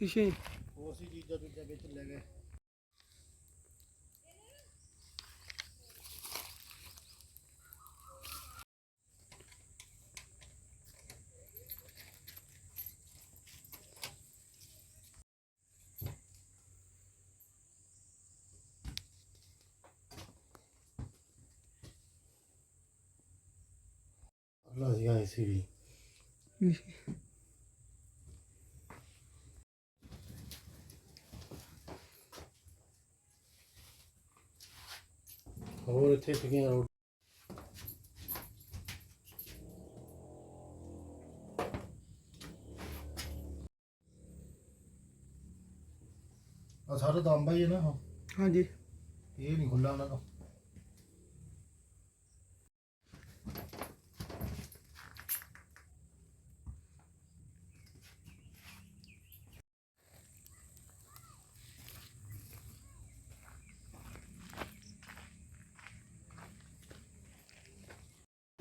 ਅੱਛਾ ਜੀ ਹੋਰ ਸੀ ਚੀਜ਼ਾਂ ਦੂਜਾ ਵਿੱਚ ਲੈ ਗਏ ਅਗਲਾ ਸੀਗਾ ਏਸੀਡੀ ਅੱਛਾ। ਹੋਰ ਇੱਥੇ ਸੀਗੀਆਂ ਰੋਡ ਆ ਸਾਰੇ ਤਾਂ ਅੰਬਾ ਹੀ ਹੈ ਨਾ ਉਹ। ਹਾਂਜੀ ਇਹ ਨਹੀਂ ਖੁੱਲਾ ਉਹਨਾਂ ਦਾ ਇਹ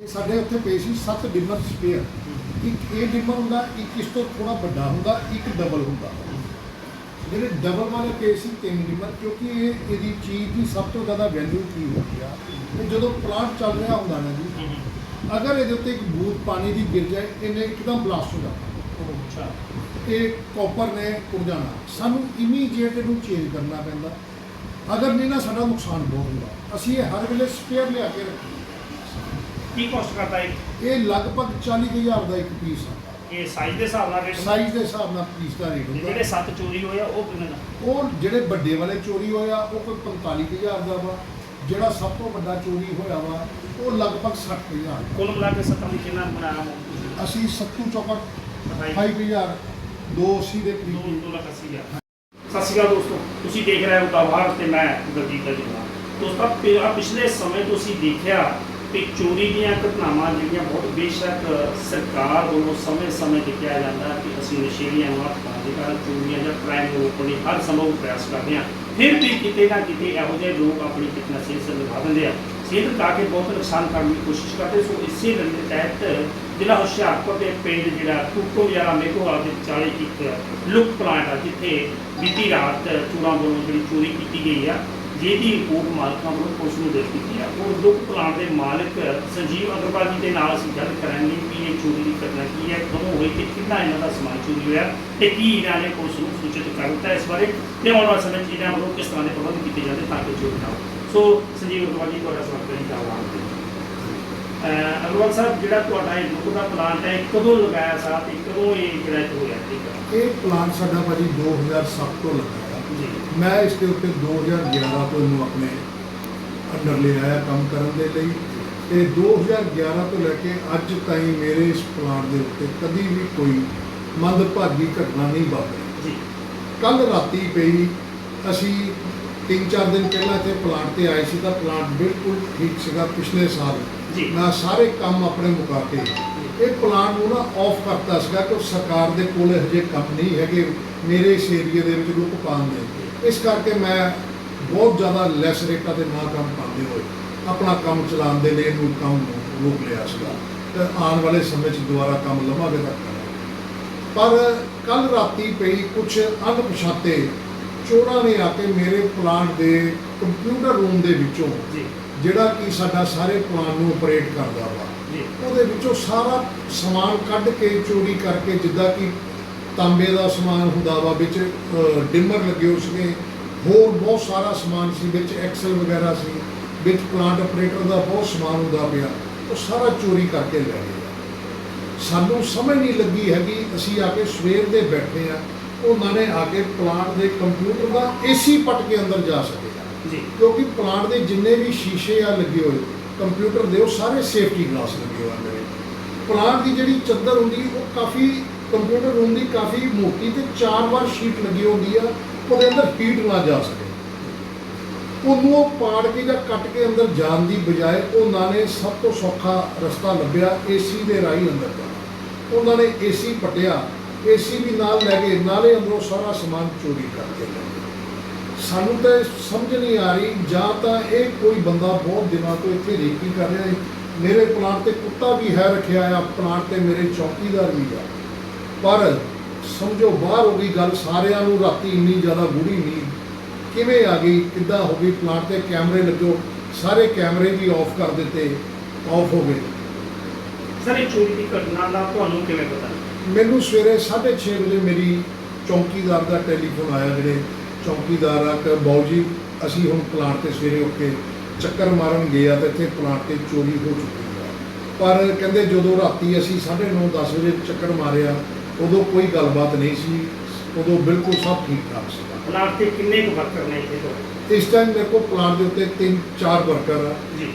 ਸਾਡੇ ਉੱਥੇ ਪਏ ਸੀ 7 ਡਿਮਰ ਸਪੇਅਰ। ਇੱਕ ਇਹ ਡਿਮਰ ਹੁੰਦਾ ਇੱਕ ਇਸ ਤੋਂ ਥੋੜਾ ਵੱਡਾ ਹੁੰਦਾ ਇੱਕ ਡਬਲ ਹੁੰਦਾ। ਜਿਹੜੇ ਡਬਲ ਵਾਲੇ ਪਏ ਸੀ ਤਿੰਨ ਡਿਮਰ ਕਿਉਂਕਿ ਇਹ ਇਹਦੀ ਚੀਜ਼ ਦੀ ਸਭ ਤੋਂ ਜ਼ਿਆਦਾ ਵੈਲਿਊ ਕੀ ਹੁੰਦੀ ਆ? ਇਹ ਜਦੋਂ ਪਲਾਂਟ ਚੱਲ ਰਿਹਾ ਹੁੰਦਾ ਨਾ ਜੀ ਅਗਰ ਇਹਦੇ ਉੱਤੇ ਇੱਕ ਬੂਤ ਪਾਣੀ ਦੀ ਗਿਰ ਜਾਏ ਇਹਨੇ ਇੱਕਦਮ ਬਲਾਸਟ ਹੋ ਜਾਣਾ। ਅੱਛਾ। ਇਹ ਕਾਪਰ ਨੇ ਉੜ ਜਾਣਾ। ਸਾਨੂੰ ਇਮੀਡੀਏਟ ਇਹਨੂੰ ਚੇਂਜ ਕਰਨਾ ਪੈਂਦਾ। ਅਗਰ ਨਹੀਂ ਨਾ ਸਾਡਾ ਨੁਕਸਾਨ ਬਹੁਤ ਹੁੰਦਾ। ਅਸੀਂ ਇਹ ਹਰ ਵੇਲੇ ਸਪੇਅਰ ਲਿਆ ਕੇ ਰੱਖੀਏ ਕੀ ਕੋਸਟ ਕਰਦਾ ਹੈ ਇਹ ਲਗਭਗ 40000 ਦਾ ਇੱਕ ਪੀਸ ਆ। ਇਹ ਸਾਈਜ਼ ਦੇ ਹਿਸਾਬ ਨਾਲ ਰੇਟ ਸਾਈਜ਼ ਦੇ ਹਿਸਾਬ ਨਾਲ ਪੀਸ ਦਾ ਰੇਟ ਹੁੰਦਾ। ਜਿਹੜੇ ਸੱਤ ਚੋਰੀ ਹੋਏ ਆ ਉਹ ਕਿੰਨੇ ਦਾ? ਉਹ ਜਿਹੜੇ ਵੱਡੇ ਵਾਲੇ ਚੋਰੀ ਹੋਇਆ ਉਹ ਕੋਈ 45000 ਦਾ ਵਾ। ਜਿਹੜਾ ਸਭ ਤੋਂ ਵੱਡਾ ਚੋਰੀ ਹੋਇਆ ਵਾ ਉਹ ਲਗਭਗ 60000 ਦਾ। ਕੁੱਲ ਮਿਲਾ ਕੇ ਸੱਤਾਂ ਦੀ ਕਿੰਨਾ ਬਣਾਇਆ ਮੋ ਅਸੀਂ ਸੱਤੂ ਚੌਕਟ ਬਤਾਈ 5000 280 ਦੇ ਦੋ ਕਰੀਬ। ਦੋ ਲੱਖ ਅੱਸੀ ਹਜ਼ਾਰ। ਸਤਿ ਸ਼੍ਰੀ ਅਕਾਲ ਦੋਸਤੋ ਤੁਸੀਂ ਦੇਖ ਰਹੇ ਹੋ ਦਵਾਰ ਤੇ ਮੈਂ ਗੁਰਦੀਪ ਦਾ ਦੋਸਤੋ ਪਿਛਲੇ ਸਮੇਂ ਤੋਂ ਅਸੀਂ ਦੇਖਿਆ ਕਿ ਚੋਰੀ ਦੀਆਂ ਘਟਨਾਵਾਂ ਜਿਹੜੀਆਂ ਬਹੁਤ ਬੇਸ਼ੱਕ ਸਰਕਾਰ ਵੱਲੋਂ ਸਮੇਂ-ਸਮੇਂ ਤੇ ਕਿਹਾ ਜਾਂਦਾ ਕਿ ਅਸੀਂ ਨਸ਼ੇੜੀਆਂ ਨੂੰ ਹੱਥ ਪਾਉਣ ਦੇ ਕਾਰਨ ਚੋਰੀਆਂ ਜਾਂ ਕ੍ਰਾਈਮ ਨੂੰ ਰੋਕਣ ਲਈ ਹਰ ਸੰਭਵ ਪ੍ਰਯਾਸ ਕਰਦੇ ਹਾਂ। ਫਿਰ ਵੀ ਕਿਤੇ ਨਾ ਕਿਤੇ ਇਹੋ ਜਿਹੇ ਲੋਕ ਆਪਣੀ ਫਿਟਨੈਸ ਸਿਹਤ ਨਿਭਾ ਦਿੰਦੇ ਆ। ਸਿਹਤ ਕਾ ਕੇ ਬਹੁਤ ਨੁਕਸਾਨ ਕਰਨ ਦੀ ਕੋਸ਼ਿਸ਼ ਕਰਦੇ ਸੋ ਇਸੇ ਲੜੀ ਦੇ ਤਹਿਤ ਜ਼ਿਲ੍ਹਾ ਹੁਸ਼ਿਆਰਪੁਰ ਦੇ ਪਿੰਡ ਜਿਹੜਾ ਟੂਟੋ ਯਾਰਾ ਮੇਘੋਵਾਲ ਦੇ ਵਿਚਾਲੇ ਇੱਕ ਲੁੱਕ ਪਲਾਂਟ ਆ, ਜਿੱਥੇ ਬੀਤੀ ਰਾਤ ਚੋਰਾਂ ਵੱਲੋਂ ਜਿਹੜੀ ਚੋਰੀ ਕੀਤੀ ਗਈ ਆ। ਜਿਹਦੀ ਰਿਪੋਰਟ ਮਾਲਕਾਂ ਵੱਲੋਂ ਪੁਲਿਸ ਨੂੰ ਦੇ ਦਿੱਤੀ ਹੈ ਉਹ ਲੁੱਕ ਪਲਾਂਟ ਦੇ ਮਾਲਕ ਸੰਜੀਵ ਅਗਰਵਾਲ ਜੀ ਦੇ ਨਾਲ ਅਸੀਂ ਗੱਲ ਕਰਾਂਗੇ ਕਿ ਇਹ ਚੋਰੀ ਦੀ ਘਟਨਾ ਕੀ ਹੈ, ਕਦੋਂ ਹੋਈ ਤੇ ਕਿੰਨਾ ਇਹਨਾਂ ਦਾ ਸਮਾਨ ਚੋਰੀ ਹੋਇਆ ਤੇ ਕੀ ਇਹਨਾਂ ਨੇ ਪੁਲਿਸ ਨੂੰ ਸੂਚਿਤ ਕਰ ਦਿੱਤਾ ਇਸ ਬਾਰੇ ਤੇ ਆਉਣ ਵਾਲੇ ਸਮੇਂ 'ਚ ਇਹਨਾਂ ਵੱਲੋਂ ਕਿਸ ਤਰ੍ਹਾਂ ਦੇ ਪ੍ਰਬੰਧ ਕੀਤੇ ਜਾਂਦੇ ਤਾਂ ਕਿ ਚੋਰੀ ਨਾ ਹੋ ਸੋ ਸੰਜੀਵ ਅਗਰਵਾਲ ਜੀ, ਤੁਹਾਡਾ ਸਵਾਗਤ ਹੈ ਜੀ ਅਗਰਵਾਲ ਸਾਹਿਬ, ਜਿਹੜਾ ਤੁਹਾਡਾ ਇਹ ਲੁੱਕ ਦਾ ਪਲਾਂਟ ਹੈ, ਇਹ ਕਦੋਂ ਲਗਾਇਆ ਸਾ ਤੇ ਕਦੋਂ ਇਹ ਜਿਹੜਾ ਹੋਇਆ? ਠੀਕ ਹੈ ਇਹ ਪਲਾਂਟ ਸਾਡਾ ਭਾਜੀ 2007 ਤੋਂ ਲੱਗਾ। ਆ ਜੀ ਮੈਂ ਇਸ ਦੇ ਉੱਤੇ 2011 ਤੋਂ ਇਹਨੂੰ ਆਪਣੇ ਅੰਡਰ ਲੈ ਆਇਆ ਕੰਮ ਕਰਨ ਦੇ ਲਈ ਤੇ 2011 ਤੋਂ ਲੈ ਕੇ ਅੱਜ ਤਾਈਂ ਮੇਰੇ ਇਸ ਪਲਾਂਟ ਦੇ ਉੱਤੇ ਕਦੀ ਵੀ ਕੋਈ ਮੰਦਭਾਗੀ ਘਟਨਾ ਨਹੀਂ ਵਾਪਰੀ। ਜੀ। ਕੱਲ ਰਾਤੀ ਪਈ ਅਸੀਂ 3-4 ਦਿਨ ਪਹਿਲਾਂ ਇੱਥੇ ਪਲਾਂਟ ਤੇ ਆਏ ਸੀ ਤਾਂ ਪਲਾਂਟ ਬਿਲਕੁਲ ਠੀਕ ਸੀਗਾ ਪਿਛਲੇ ਸਾਲ। ਮੈਂ ਸਾਰੇ ਕੰਮ ਆਪਣੇ ਮੁਕਾ ਕੇ ਇਹ ਪਲਾਂਟ ਨੂੰ ਨਾ ਆਫ ਕਰਤਾ ਸੀਗਾ ਕਿ ਸਰਕਾਰ ਦੇ ਕੋਲ ਹਜੇ ਕੰਮ ਨਹੀਂ ਹੈਗੇ। ਮੇਰੇ ਇਸ ਏਰੀਆ ਦੇ ਵਿੱਚ ਰੁਕ ਪਾਉਣ ਦੇ। ਇਸ ਕਰਕੇ ਮੈਂ ਬਹੁਤ ਜ਼ਿਆਦਾ ਲੈਸ ਰੇਟਾਂ ਤੇ ਨਾ ਕੰਮ ਪਾਉਂਦੇ ਹੋਏ ਆਪਣਾ ਕੰਮ ਚਲਾਉਣ ਦੇ ਲਈ ਇਹਨੂੰ ਕੰਮ ਰੋਕ ਲਿਆ ਸੀਗਾ। ਤੇ ਆਉਣ ਵਾਲੇ ਸਮੇਂ 'ਚ ਦੁਬਾਰਾ ਕੰਮ ਲਵਾਂਗੇ ਤਾਂ ਪਰ ਕੱਲ ਰਾਤੀ ਪਈ ਕੁਝ ਅਣਪਛਾਤੇ ਚੋਰਾਂ ਨੇ ਆ ਕੇ ਮੇਰੇ ਪਲਾਂਟ ਦੇ ਕੰਪਿਊਟਰ ਰੂਮ ਦੇ ਵਿੱਚੋਂ ਜਿਹੜਾ ਕਿ ਸਾਡਾ ਸਾਰੇ ਪਲਾਨ ਨੂੰ ਆਪਰੇਟ ਕਰਦਾ ਵਾ ਉਹਦੇ ਵਿੱਚੋਂ ਸਾਰਾ ਸਮਾਨ ਕੱਢ ਕੇ ਚੋਰੀ ਕਰਕੇ ਜਿੱਦਾਂ ਕਿ ਤਾਂਬੇ ਦਾ ਸਮਾਨ ਹੁੰਦਾ ਵਾ ਵਿੱਚ ਡਿਮਰ ਲੱਗੇ ਹੋ ਸੀਗੇ। ਹੋਰ ਬਹੁਤ ਸਾਰਾ ਸਮਾਨ ਸੀ ਵਿੱਚ ਐਕਸਲ ਵਗੈਰਾ ਸੀ ਵਿੱਚ ਪਲਾਂਟ ਆਪਰੇਟਰ ਦਾ ਬਹੁਤ ਸਮਾਨ ਹੁੰਦਾ ਪਿਆ। ਉਹ ਸਾਰਾ ਚੋਰੀ ਕਰਕੇ ਲੈ ਗਏ। ਸਾਨੂੰ ਸਮਝ ਨਹੀਂ ਲੱਗੀ ਹੈਗੀ ਅਸੀਂ ਆ ਕੇ ਸਵੇਰ ਦੇ ਬੈਠੇ ਆ। ਉਹਨਾਂ ਨੇ ਆ ਕੇ ਪਲਾਂਟ ਦੇ ਕੰਪਿਊਟਰ ਦਾ ਏਸੀ ਪੱਟ ਕੇ ਅੰਦਰ ਜਾ ਸਕੇ। ਜੀ। ਕਿਉਂਕਿ ਪਲਾਂਟ ਦੇ ਜਿੰਨੇ ਵੀ ਸ਼ੀਸ਼ੇ ਆ ਲੱਗੇ ਹੋਏ ਕੰਪਿਊਟਰ ਦੇ ਉਹ ਸਾਰੇ ਸੇਫਟੀ ਗਲਾਸ ਲੱਗੇ ਹੋਏ ਨੇ ਪਲਾਂਟ ਦੀ ਜਿਹੜੀ ਚੱਦਰ ਹੁੰਦੀ ਉਹ ਕਾਫੀ ਕੰਪਿਊਟਰ ਰੂਮ ਦੀ ਕਾਫੀ ਮੋਟੀ ਤੇ ਚਾਰ ਵਾਰ ਸ਼ੀਟ ਲੱਗੀ ਹੁੰਦੀ ਆ, ਉਹਦੇ ਅੰਦਰ ਹੀਟ ਨਾ ਜਾ ਸਕੇ। ਉਹਨੂੰ ਉਹ ਪਾੜ ਕੇ ਜਾਂ ਕੱਟ ਕੇ ਅੰਦਰ ਜਾਣ ਦੀ ਬਜਾਏ ਉਹਨਾਂ ਨੇ ਸਭ ਤੋਂ ਸੌਖਾ ਰਸਤਾ ਲੱਭਿਆ ਏਸੀ ਦੇ ਰਾਹੀਂ ਅੰਦਰ ਜਾਣਾ ਉਹਨਾਂ ਨੇ ਏਸੀ ਪਟਿਆ ਏਸੀ ਵੀ ਨਾਲ ਲੈ ਗਏ ਨਾਲੇ ਅੰਦਰੋਂ ਸਾਰਾ ਸਮਾਨ ਚੋਰੀ ਕਰਕੇ ਲੈ ਸਾਨੂੰ ਤਾਂ ਸਮਝ ਨਹੀਂ ਆ ਰਹੀ, ਜਾਂ ਤਾਂ ਇਹ ਕੋਈ ਬੰਦਾ ਬਹੁਤ ਦਿਨਾਂ ਤੋਂ ਇੱਥੇ ਰੇਕੀ ਕਰ ਰਿਹਾ ਹੈ। ਮੇਰੇ ਪਲਾਂਟ ਤੇ ਕੁੱਤਾ ਵੀ ਹੈ ਰੱਖਿਆ ਆ, ਪਲਾਂਟ ਤੇ ਮੇਰੇ ਚੌਕੀਦਾਰ ਵੀ ਆ। ਪਰ ਸਮਝੋ ਬਾਹਰ ਹੋ ਗਈ ਗੱਲ ਸਾਰਿਆਂ ਨੂੰ ਰਾਤੀ ਇੰਨੀ ਜ਼ਿਆਦਾ ਗੂੜੀ ਨੀਂਦ ਕਿਵੇਂ ਆ ਗਈ ਕਿੱਦਾਂ ਹੋ ਗਈ ਪਲਾਂਟ ਤੇ ਕੈਮਰੇ ਲੱਗੋ ਸਾਰੇ ਕੈਮਰੇ ਵੀ ਆਫ ਕਰ ਦਿੱਤੇ ਆਫ ਹੋ ਗਏ। ਸਰ ਇਹ ਚੋਰੀ ਦੀ ਘਟਨਾ ਦਾ ਤੁਹਾਨੂੰ ਕਿਵੇਂ ਪਤਾ ਮੈਨੂੰ ਸਵੇਰੇ 6:30 ਵਜੇ ਮੇਰੀ ਚੌਕੀਦਾਰ ਦਾ ਟੈਲੀਫੋਨ ਆਇਆ ਜਿਹੜੇ ਚੌਕੀਦਾਰ ਆ ਕਿ ਬਾਊ ਜੀ ਅਸੀਂ ਹੁਣ ਪਲਾਂਟ ਤੇ ਸਵੇਰੇ ਉੱਠ ਕੇ ਚੱਕਰ ਮਾਰਨ ਗਏ ਆ ਤੇ ਇੱਥੇ ਪਲਾਂਟ ਤੇ ਚੋਰੀ ਹੋ ਚੁੱਕੀ ਆ। ਪਰ ਕਹਿੰਦੇ ਜਦੋਂ ਰਾਤੀ ਅਸੀਂ 9:30 10 ਵਜੇ ਚੱਕਰ ਮਾਰਿਆ ਉਦੋਂ ਕੋਈ ਗੱਲਬਾਤ ਨਹੀਂ ਸੀ ਉਦੋਂ ਬਿਲਕੁਲ ਸਭ ਠੀਕ ਠਾਕ ਸੀ। ਪਲਾਟ ਤੇ ਕਿੰਨੇ ਕੁ ਵਰਕਰ ਨੇ ਇੱਥੇ ਇਸ ਟਾਈਮ ਮੇਰੇ ਕੋਲ ਪਲਾਂਟ ਦੇ ਉੱਤੇ ਤਿੰਨ ਚਾਰ ਵਰਕਰ ਆ। ਜੀ।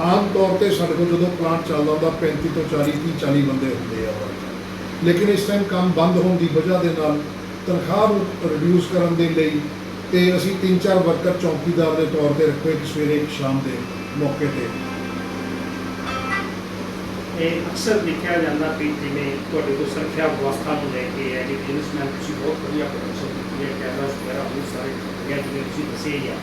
ਆਮ ਤੌਰ ਤੇ ਸਾਡੇ ਕੋਲ ਜਦੋਂ ਪਲਾਂਟ ਚੱਲਦਾ ਹੁੰਦਾ 35 ਤੋਂ 40 30 40 ਬੰਦੇ ਹੁੰਦੇ ਆ। worker। ਲੇਕਿਨ ਇਸ ਟਾਈਮ ਕੰਮ ਬੰਦ ਹੋਣ ਦੀ ਵਜ੍ਹਾ ਦੇ ਨਾਲ ਤਨਖਾਹ ਨੂੰ ਰਿਡਿਊਸ ਕਰਨ ਦੇ ਲਈ ਤੇ ਅਸੀਂ ਤਿੰਨ ਚਾਰ ਵਰਕਰ ਚੌਕੀਦਾਰ ਦੇ ਤੌਰ ਤੇ ਰੱਖੇ ਇੱਕ ਸਵੇਰੇ ਇੱਕ ਸ਼ਾਮ ਦੇ ਮੌਕੇ ਤੇ। ਇਹ ਅਕਸਰ ਦੇਖਿਆ ਜਾਂਦਾ ਕਿ ਜਿਵੇਂ ਤੁਹਾਡੇ ਕੋਲ ਸੁਰੱਖਿਆ ਵਿਵਸਥਾ ਨੂੰ ਲੈ ਕੇ ਹੈ ਜੀ ਬਿਜ਼ਨਸਮੈਨ ਤੁਸੀਂ ਬਹੁਤ ਵਧੀਆ ਪ੍ਰਦਰਸ਼ਨ ਕੀਤੀ ਹੈ ਕੈਮਰਾਸ ਵਗੈਰਾ ਬਹੁਤ ਸਾਰੇ ਗਿਆ ਜਿਵੇਂ ਤੁਸੀਂ ਦੱਸਿਆ ਹੀ ਆ।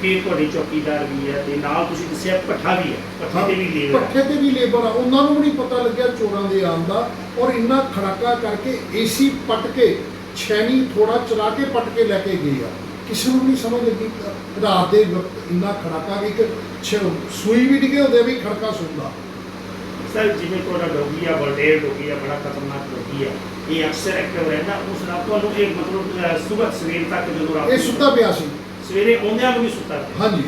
ਫਿਰ ਤੁਹਾਡੇ ਚੌਕੀਦਾਰ ਵੀ ਹੈ ਤੇ ਨਾਲ ਤੁਸੀਂ ਦੱਸਿਆ ਪੱਠਾ ਵੀ ਹੈ ਪੱਠੇ ਤੇ ਵੀ ਲੇਬਰ ਪੱਠੇ ਤੇ ਵੀ ਲੇਬਰ ਆ। ਉਹਨਾਂ ਨੂੰ ਵੀ ਨਹੀਂ ਪਤਾ ਲੱਗਿਆ ਚੋਰਾਂ ਦੇ ਆਉਣ ਦਾ। ਔਰ ਇੰਨਾ ਖੜਾਕਾ ਕਰਕੇ ਏਸੀ ਪੱਟ ਕੇ ਛੈਣੀ ਥੋੜਾ ਚਲਾ ਕੇ ਪੱਟ ਕੇ ਲੈ ਕੇ ਗਏ ਆ। ਕਿਸੇ ਨੂੰ ਨਹੀਂ ਸਮਝ ਲੱਗੀ। ਰਾਤ ਦੇ ਵਕਤ ਇੰਨਾ ਖੜਾਕਾ ਕਿ ਇੱਕ ਸੂਈ ਵੀ ਡਿੱਗੇ ਹੁੰਦੇ ਵੀ ਖੜਕਾ ਸੁਣਦਾ। ਸਰ ਜਿਵੇਂ ਤੁਹਾਡਾ ਡੋਗੀ ਆ ਬਲਡੇਰ ਡੋਗੀ ਆ ਬੜਾ ਖਤਰਨਾਕ ਡੋਗੀ ਆ ਇਹ ਅਕਸਰ ਐਕਟਿਵ ਰਹਿੰਦਾ। ਉਸ ਨਾਲ ਤੁਹਾਨੂੰ ਇਹ ਮਤਲਬ ਸਵੇਰ ਸਵੇਰ ਤੱਕ ਜਦੋਂ ਰਾਤ ਇਹ ਸੁੱਤਾ ਪਿਆ ਸੀ। ਸਵੇਰੇ ਆਉਂਦਿਆਂ ਨੂੰ ਵੀ ਸੁੱਤਾ ਪਿਆ। ਹਾਂਜੀ।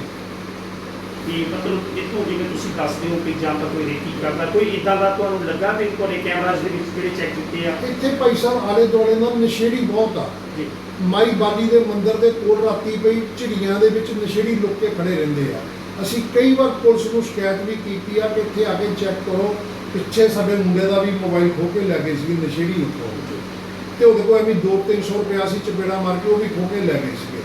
ਕਿ ਮਤਲਬ ਇੱਥੋਂ ਜਿਵੇਂ ਤੁਸੀਂ ਦੱਸਦੇ ਹੋ ਕਿ ਜਾਂ ਤਾਂ ਕੋਈ ਰੇਕੀ ਕਰਦਾ ਕੋਈ ਇਦਾਂ ਦਾ ਤੁਹਾਨੂੰ ਲੱਗਾ ਵੀ ਤੁਹਾਡੇ ਕੈਮਰਾਜ਼ ਦੇ ਵਿੱਚ ਜਿਹੜੇ ਚੈੱਕ ਕੀਤੇ ਆ? ਇੱਥੇ ਭਾਈ ਸਾਹਿਬ ਆਲੇ ਦੁਆਲੇ ਨਾਲ ਨਸ਼ੇੜੀ ਬਹੁਤ ਆ। ਜੀ। ਮਾਈ ਬਾਲੀ ਦੇ ਮੰਦਿਰ ਦੇ ਕੋਲ ਰਾਤੀ ਪਈ ਝਿੜੀਆਂ ਦੇ ਵਿੱਚ ਨਸ਼ੇੜੀ ਲੁੱਕ ਕੇ ਖੜੇ ਰਹਿੰਦੇ ਆ। ਅਸੀਂ ਕਈ ਵਾਰ ਪੁਲਿਸ ਨੂੰ ਸ਼ਿਕਾਇਤ ਵੀ ਕੀਤੀ ਆ ਕਿ ਇੱਥੇ ਆ ਕੇ ਚੈੱਕ ਕਰੋ ਪਿੱਛੇ ਸਾਡੇ ਮੁੰਡੇ ਦਾ ਵੀ ਮੋਬਾਈਲ ਖੋ ਕੇ ਲੈ ਗਏ ਸੀ ਨਸ਼ੇੜੀ ਉੱਥੋਂ ਤੇ ਉਹਦੇ ਕੋਲ ਐਵੇਂ 2-300 ਰੁਪਇਆ ਸੀ ਚਪੇੜਾ ਮਾਰ ਕੇ ਉਹ ਵੀ ਖੋ ਕੇ ਲੈ ਗਏ ਸੀਗੇ।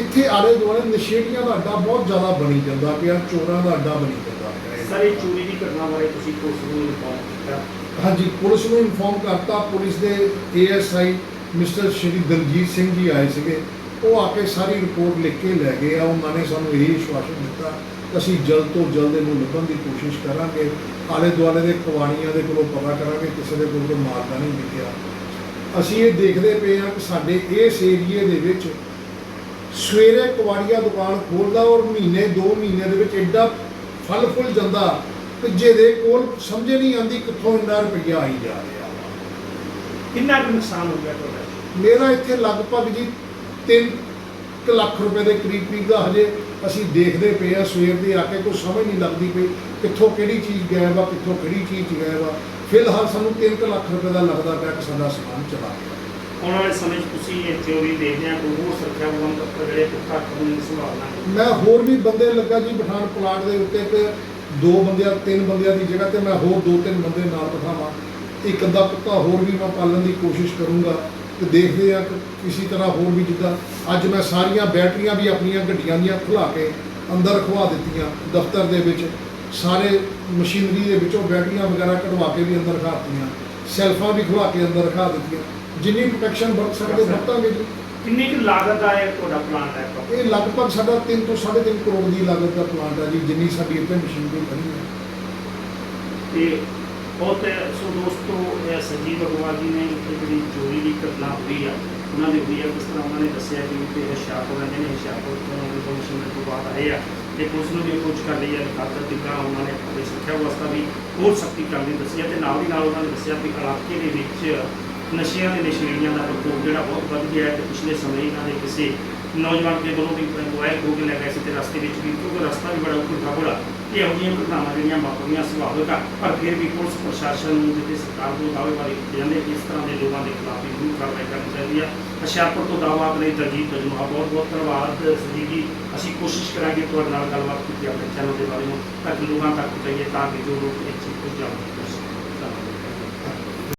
ਇੱਥੇ ਆਲੇ ਦੁਆਲੇ ਨਸ਼ੇੜੀਆਂ ਦਾ ਅੱਡਾ ਬਹੁਤ ਜ਼ਿਆਦਾ ਬਣੀ ਜਾਂਦਾ ਪਿਆ ਚੋਰਾਂ ਦਾ ਅੱਡਾ ਬਣੀ ਜਾਂਦਾ ਪਿਆ। ਸਰ ਇਹ ਚੋਰੀ ਦੀ ਘਟਨਾ ਬਾਰੇ ਤੁਸੀਂ ਪੁਲਿਸ ਨੂੰ ਇਨਫੋਰਮ ਕੀਤਾ? ਹਾਂਜੀ ਪੁਲਿਸ ਨੂੰ ਇਨਫੋਰਮ ਕਰਤਾ। ਪੁਲਿਸ ਦੇ ਏਐਸਆਈ ਮਿਸਟਰ ਸ਼੍ਰੀ ਦਲਜੀਤ ਸਿੰਘ ਜੀ ਆਏ ਸੀਗੇ। ਉਹ ਆ ਕੇ ਸਾਰੀ ਰਿਪੋਰਟ ਲਿਖ ਕੇ ਲੈ ਗਏ ਆ ਉਹਨਾਂ ਨੇ ਸਾਨੂੰ ਇਹ ਵਿਸ਼ਵਾਸ ਦਿੱਤਾ ਅਸੀਂ ਜਲਦ ਤੋਂ ਜਲਦ ਇਹਨੂੰ ਲੱਭਣ ਦੀ ਕੋਸ਼ਿਸ਼ ਕਰਾਂਗੇ। ਆਲੇ ਦੁਆਲੇ ਦੇ ਕਵਾੜੀਆਂ ਦੇ ਕੋਲੋਂ ਪਤਾ ਕਰਾਂਗੇ ਕਿਸੇ ਦੇ ਕੋਲ ਕੋਈ ਤਾਂ ਨਹੀਂ ਵਿਕਿਆ। ਅਸੀਂ ਇਹ ਦੇਖਦੇ ਪਏ ਆ ਕਿ ਸਾਡੇ ਇਸ ਏਰੀਏ ਦੇ ਵਿੱਚ ਸਵੇਰੇ ਕਵਾੜੀਆ ਦੁਕਾਨ ਖੋਲਦਾ ਔਰ ਮਹੀਨੇ 2 ਮਹੀਨੇ ਦੇ ਵਿੱਚ ਐਡਾ ਫਲ ਫੁੱਲ ਜਾਂਦਾ ਕਿ ਜਿਹਦੇ ਕੋਲ ਸਮਝ ਨਹੀਂ ਆਉਂਦੀ ਕਿੱਥੋਂ ਇੰਨਾ ਰੁਪਈਆ ਆਈ ਜਾ ਰਿਹਾ। ਕਿੰਨਾ ਕੁ ਨੁਕਸਾਨ ਹੋ ਗਿਆ ਤੁਹਾਡਾ? ਮੇਰਾ ਇੱਥੇ ਲਗਭਗ ਜੀ 3 ਲੱਖ ਰੁਪਏ ਦੇ ਕਰੀਬ ਕਰੀਬ ਦਾ ਹਜੇ। ਅਸੀਂ ਦੇਖਦੇ ਪਏ ਆ ਸਵੇਰ ਦੇ ਆ ਕੇ ਕੋਈ ਸਮਝ ਨਹੀਂ ਲੱਗਦੀ ਪਈ ਕਿੱਥੋਂ ਕਿਹੜੀ ਚੀਜ਼ ਗਾਇਬ ਆ ਕਿੱਥੋਂ ਕਿਹੜੀ ਚੀਜ਼ ਗਾਇਬ ਆ। ਫਿਲਹਾਲ ਸਾਨੂੰ 3 ਲੱਖ ਰੁਪਏ ਦਾ ਲੱਗਦਾ ਪਿਆ ਕਿ ਸਾਡਾ ਸਮਾਨ ਚਲਾ ਗਿਆ। ਆਉਣ ਵਾਲੇ ਸਮੇਂ 'ਚ ਤੁਸੀਂ ਇਹ ਥਿਉਰੀ ਦੇਖਦੇ ਆ ਕੋਈ ਹੋਰ ਸੁਰੱਖਿਆ ਪ੍ਰਬੰਧ ਜਿਹੜੇ ਪੁਖਤਾ ਕਾਨੂੰਨ ਹੈ? ਮੈਂ ਹੋਰ ਵੀ ਬੰਦੇ ਲੱਗਾ ਜੀ ਪਠਾਨ ਪਲਾਟ ਦੇ ਉੱਤੇ ਤੇ ਦੋ ਬੰਦਿਆਂ ਤਿੰਨ ਬੰਦਿਆਂ ਦੀ ਜਗ੍ਹਾ ਤੇ ਮੈਂ ਹੋਰ ਦੋ ਤਿੰਨ ਬੰਦੇ ਨਾਲ ਬਿਠਾਵਾਂ। ਇੱਕ ਅੱਧਾ ਕੁੱਤਾ ਹੋਰ ਵੀ ਮੈਂ ਪਾਲਣ ਦੀ ਕੋਸ਼ਿਸ਼ ਕਰੂੰਗਾ। ਤੇ ਦੇਖਦੇ ਆ ਕਿ ਕਿਸੇ ਤਰ੍ਹਾਂ ਹੋਰ ਵੀ ਜਿੱਦਾਂ ਅੱਜ ਮੈਂ ਸਾਰੀਆਂ ਬੈਟਰੀਆਂ ਵੀ ਆਪਣੀਆਂ ਗੱਡੀਆਂ ਦੀਆਂ ਖੁਲਾ ਕੇ ਅੰਦਰ ਰਖਵਾ ਦਿੱਤੀਆਂ ਦਫ਼ਤਰ ਦੇ ਵਿੱਚ ਸਾਰੇ ਮਸ਼ੀਨਰੀ ਦੇ ਵਿੱਚੋਂ ਬੈਟਰੀਆਂ ਵਗੈਰਾ ਕਢਵਾ ਕੇ ਵੀ ਅੰਦਰ ਰਖਾ ਦਿੱਤੀਆਂ ਸੈਲਫਾਂ ਵੀ ਖੁਲਾ ਕੇ ਅੰਦਰ ਰਖਾ ਦਿੱਤੀਆਂ ਜਿੰਨੀ ਪ੍ਰੋਟੈਕਸ਼ਨ ਵਰਤ ਸਕਦੇ ਵਰਤਾਂਗੇ ਜੀ। ਕਿੰਨੀ ਕੁ ਲਾਗਤ ਦਾ ਇਹ ਤੁਹਾਡਾ ਪਲਾਂਟ ਹੈ? ਇਹ ਲਗਭਗ ਸਾਡਾ 3 ਤੋਂ 3.5 ਕਰੋੜ ਦੀ ਲਾਗਤ ਦਾ ਪਲਾਂਟ ਹੈ ਜੀ ਜਿੰਨੀ ਸਾਡੀ ਇੱਥੇ ਮਸ਼ੀਨਰੀ ਖੜੀ ਹੈ। ਤੇ ਬਹੁਤ ਸੋ ਦੋਸਤੋ ਇਹ ਸੰਜੀਵ ਅਗਰਵਾਲ ਜੀ ਨੇ ਇਹ ਜਿਹੜੀ ਚੋਰੀ ਦੀ ਘਟਨਾ ਹੋਈ ਆ, ਉਹਨਾਂ ਦੀ ਹੋਈ ਆ ਕਿਸ ਤਰ੍ਹਾਂ ਉਹਨਾਂ ਨੇ ਦੱਸਿਆ ਕਿ ਉੱਥੇ ਹੁਸ਼ਿਆਰਪੁਰ ਰਹਿੰਦੇ ਨੇ ਹੁਸ਼ਿਆਰਪੁਰ ਤੋਂ ਇਨਫੋਰਮੇਸ਼ਨ ਮਿਲਣ ਤੋਂ ਬਾਅਦ ਆਏ ਆ ਤੇ ਪੁਲਿਸ ਨੂੰ ਵੀ ਅਪਰੋਚ ਕਰ ਲਈ ਆ ਖਾਤਰ ਟਿੱਕਾ ਉਹਨਾਂ ਨੇ ਆਪਣੀ ਸੁਰੱਖਿਆ ਵਿਵਸਥਾ ਵੀ ਹੋਰ ਸਖਤੀ ਕਰਨ ਦੀ ਦੱਸੀ ਆ ਤੇ ਨਾਲ ਦੀ ਨਾਲ ਉਹਨਾਂ ਨੇ ਦੱਸਿਆ ਕਿ ਇਲਾਕੇ ਦੇ ਵਿੱਚ ਨਸ਼ਿਆਂ ਦੇ ਨਸ਼ੇੜੀਆਂ ਦਾ ਪ੍ਰਕੋਪ ਜਿਹੜਾ ਬਹੁਤ ਵੱਧ ਗਿਆ ਹੈ ਤੇ ਪਿਛਲੇ ਸਮੇਂ ਇਹਨਾਂ ਦੇ ਕਿਸੇ ਨੌਜਵਾਨ ਦੇ ਵੱਲੋਂ ਵੀ ਮੋਬਾਈਲ ਹੋ ਕੇ ਲੈ ਗਏ ਸੀ ਤੇ ਰਸਤੇ ਵਿੱਚ ਵੀ ਕਿਉਂਕਿ ਰਸਤਾ ਵੀ ਬੜਾ ਉਖੜਾ ਬੜਾ ਇਹ ਇਹੋ ਜਿਹੀਆਂ ਘਟਨਾਵਾਂ ਜਿਹੜੀਆਂ ਵਾਪਰੀਆਂ ਸੁਭਾਵਿਕ ਆ, ਪਰ ਫਿਰ ਵੀ ਪੁਲਿਸ ਪ੍ਰਸ਼ਾਸਨ ਨੂੰ ਜਿੱਤੇ ਸਰਕਾਰ ਤੋਂ ਦਾਅਵੇ ਵਾਲੇ ਕੀਤੇ ਜਾਂਦੇ ਕਿ ਇਸ ਤਰ੍ਹਾਂ ਦੇ ਲੋਕਾਂ ਦੇ ਖਿਲਾਫ ਵੀ ਜ਼ਰੂਰ ਕਾਰਵਾਈ ਕਰਨੀ ਚਾਹੀਦੀ ਆ। ਹੁਸ਼ਿਆਰਪੁਰ ਤੋਂ ਦਾਵਾ ਆਪਣੇ ਦਲਜੀਤ ਤਜਮਾ ਬਹੁਤ ਬਹੁਤ ਧੰਨਵਾਦ ਸੰਜੀਵ ਜੀ। ਅਸੀਂ ਕੋਸ਼ਿਸ਼ ਕਰਾਂਗੇ ਤੁਹਾਡੇ ਨਾਲ ਗੱਲਬਾਤ ਕੀਤੀ ਆਪਣੇ ਚੈਨਲ ਦੇ ਬਾਰੇ ਨੂੰ, ਤਾਂ ਕਿ ਲੋਕਾਂ ਤੱਕ ਪਹੁੰਚਾਈਏ, ਤਾਂ ਕਿ ਜੋ ਲੋਕ ਇਹ ਚੀਜ਼ ਤੋਂ ਜਾਣੂ